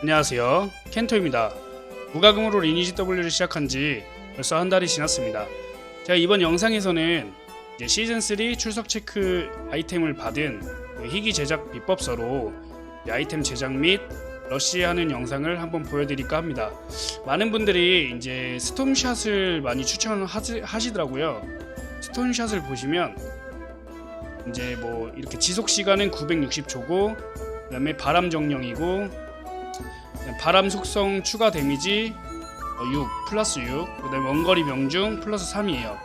안녕하세요. 켄토입니다. 무과금으로 리니지 W를 시작한 지 벌써 한 달이 지났습니다. 제가 이번 영상에서는 이제 시즌 3 출석 체크 아이템을 받은 그 희귀 제작 비법서로 이 아이템 제작 및 러시하는 영상을 한번 보여드릴까 합니다. 많은 분들이 이제 스톰샷을 많이 추천하시더라고요. 스톰샷을 보시면 이제 뭐 이렇게 지속 시간은 960초고 그다음에 바람 정령이고 바람 속성 추가 데미지 어, 6 플러스 6 그다음에 원거리 명중 플러스 3이에요.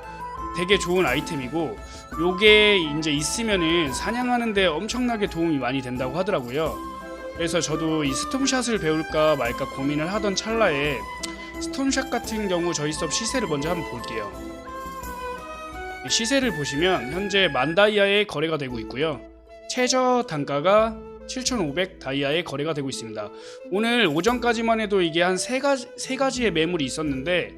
되게 좋은 아이템이고 요게 이제 있으면은 사냥하는데 엄청나게 도움이 많이 된다고 하더라고요. 그래서 저도 이 스톰샷을 배울까 말까 고민을 하던 찰나에 스톰샷 같은 경우 저희 수업 시세를 먼저 한번 볼게요. 이 시세를 보시면 현재 만 다이아에 거래가 되고 있고요. 최저 단가가 7,500 다이아에 거래가 되고 있습니다. 오늘 오전까지만 해도 이게 한 세 가지 세 가지의 매물이 있었는데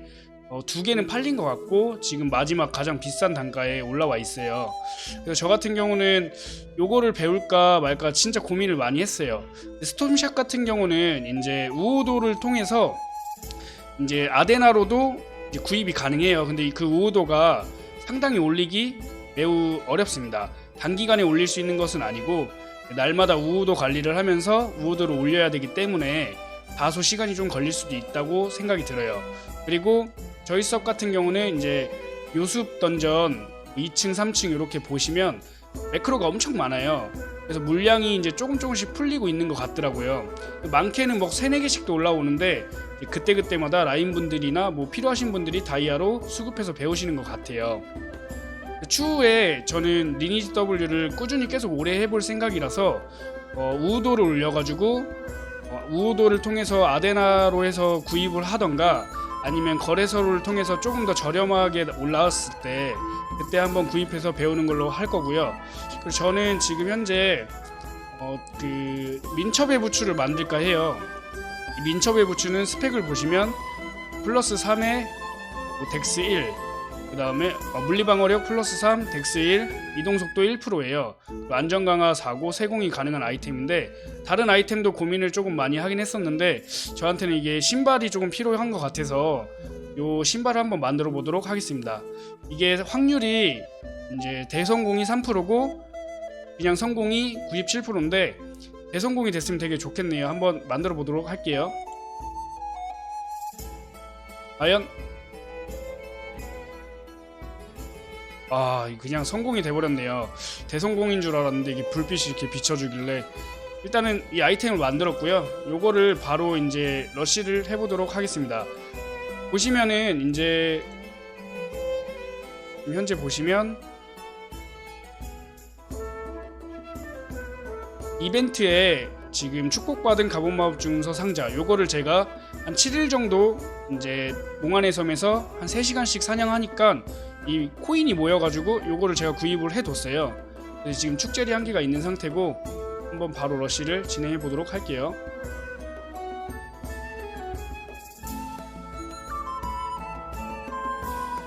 어, 두 개는 팔린 것 같고 지금 마지막 가장 비싼 단가에 올라와 있어요. 그래서 저 같은 경우는 요거를 배울까 말까 진짜 고민을 많이 했어요. 스톰샷 같은 경우는 이제 우호도를 통해서 이제 아데나로도 이제 구입이 가능해요. 근데 그 우호도가 상당히 올리기 매우 어렵습니다. 단기간에 올릴 수 있는 것은 아니고 날마다 우호도 관리를 하면서 우호도를 올려야 되기 때문에 다소 시간이 좀 걸릴 수도 있다고 생각이 들어요. 그리고 저희 수업 같은 경우는 이제 요습 던전 2층, 3층 이렇게 보시면 매크로가 엄청 많아요. 그래서 물량이 이제 조금 조금씩 풀리고 있는 것 같더라고요. 많게는 뭐 3, 4개씩도 올라오는데 그때그때마다 라인분들이나 뭐 필요하신 분들이 다이아로 수급해서 배우시는 것 같아요. 추후에 저는 리니지 W를 꾸준히 계속 오래 해볼 생각이라서 어, 우도를 올려가지고 어, 우도를 통해서 아데나로 해서 구입을 하던가 아니면 거래소를 통해서 조금 더 저렴하게 올라왔을 때 그때 한번 구입해서 배우는 걸로 할 거고요. 그리고 저는 지금 현재 어, 그 민첩의 부추를 만들까 해요. 이 민첩의 부추는 스펙을 보시면 플러스 3에 뭐 덱스 1, 그 다음에 물리방어력 플러스 3, 덱스 1, 이동속도 1%예요. 안전 강화 4고 세공이 가능한 아이템인데 다른 아이템도 고민을 조금 많이 하긴 했었는데 저한테는 이게 신발이 조금 필요한 것 같아서 요 신발을 한번 만들어 보도록 하겠습니다. 이게 확률이 이제 대성공이 3%고 그냥 성공이 97%인데 대성공이 됐으면 되게 좋겠네요. 한번 만들어 보도록 할게요. 과연 아 그냥 성공이 돼버렸네요. 대성공인 줄 알았는데 이게 불빛이 이렇게 비춰주길래 일단은 이 아이템을 만들었고요. 요거를 바로 이제 러쉬를 해보도록 하겠습니다. 보시면은 이제 현재 보시면 이벤트에 지금 축복받은 가본마법 중서 상자 요거를 제가 한 7일 정도 이제 몽환의 섬에서 한 3시간씩 사냥하니까 이 코인이 모여가지고 요거를 제가 구입을 해뒀어요. 지금 축제리 한 개가 있는 상태고 한번 바로 러쉬를 진행해 보도록 할게요.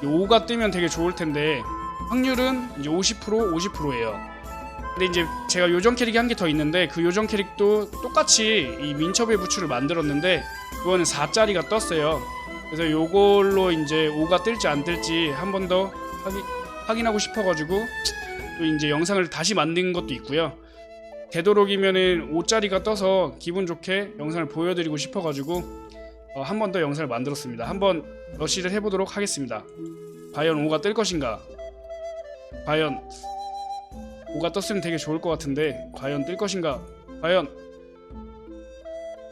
이 5가 뜨면 되게 좋을 텐데 확률은 이제 50% 50%예요. 근데 이제 제가 요정 캐릭이 한 개 더 있는데 그 요정 캐릭도 똑같이 이 민첩의 부추를 만들었는데 그거는 4짜리가 떴어요. 그래서 요걸로 이제 5가 뜰지 안 뜰지 한 번더 확인, 확인하고 싶어가지고 또 이제 영상을 다시 만든 것도 있고요. 되도록이면은 5짜리가 떠서 기분 좋게 영상을 보여드리고 싶어가지고 어, 한 번 더 영상을 만들었습니다. 한번 러시를 해보도록 하겠습니다. 과연 5가 뜰 것인가? 과연 5가 떴으면 되게 좋을 것 같은데 과연 뜰 것인가? 과연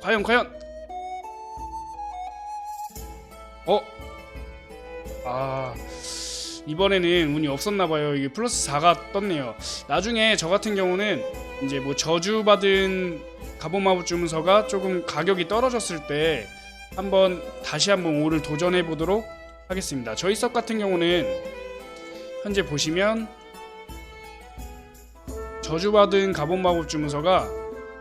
과연 과연 어? 아 이번에는 운이 없었나봐요. 이게 플러스 4가 떴네요. 나중에 저 같은 경우는 이제 뭐 저주받은 가보마법 주문서가 조금 가격이 떨어졌을 때 한번 다시 한번 5를 도전해 보도록 하겠습니다. 저희 섭 같은 경우는 현재 보시면 저주받은 가본마법 주문서가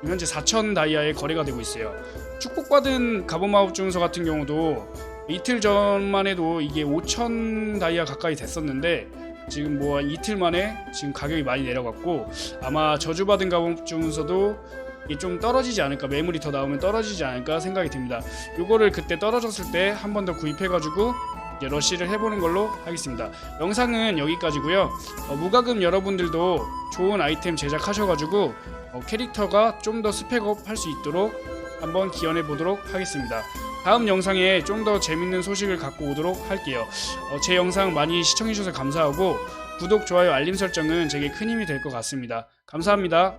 현재 4,000 다이아에 거래가 되고 있어요. 축복받은 가본마법 주문서 같은 경우도 이틀 전만 해도 이게 5천 다이아 가까이 됐었는데 지금 뭐한 이틀 만에 지금 가격이 많이 내려갔고 아마 저주받은 주문서도 이게 좀 떨어지지 않을까 매물이 더 나오면 떨어지지 않을까 생각이 듭니다. 요거를 그때 떨어졌을 때 한 번 더 구입해 가지고 이제 러시를 해보는 걸로 하겠습니다. 영상은 여기까지고요. 어, 무과금 여러분들도 좋은 아이템 제작하셔가지고 어, 캐릭터가 좀 더 스펙업 할 수 있도록 한번 기원해 보도록 하겠습니다. 다음 영상에 좀 더 재밌는 소식을 갖고 오도록 할게요. 어, 제 영상 많이 시청해주셔서 감사하고 구독, 좋아요, 알림 설정은 제게 큰 힘이 될 것 같습니다. 감사합니다.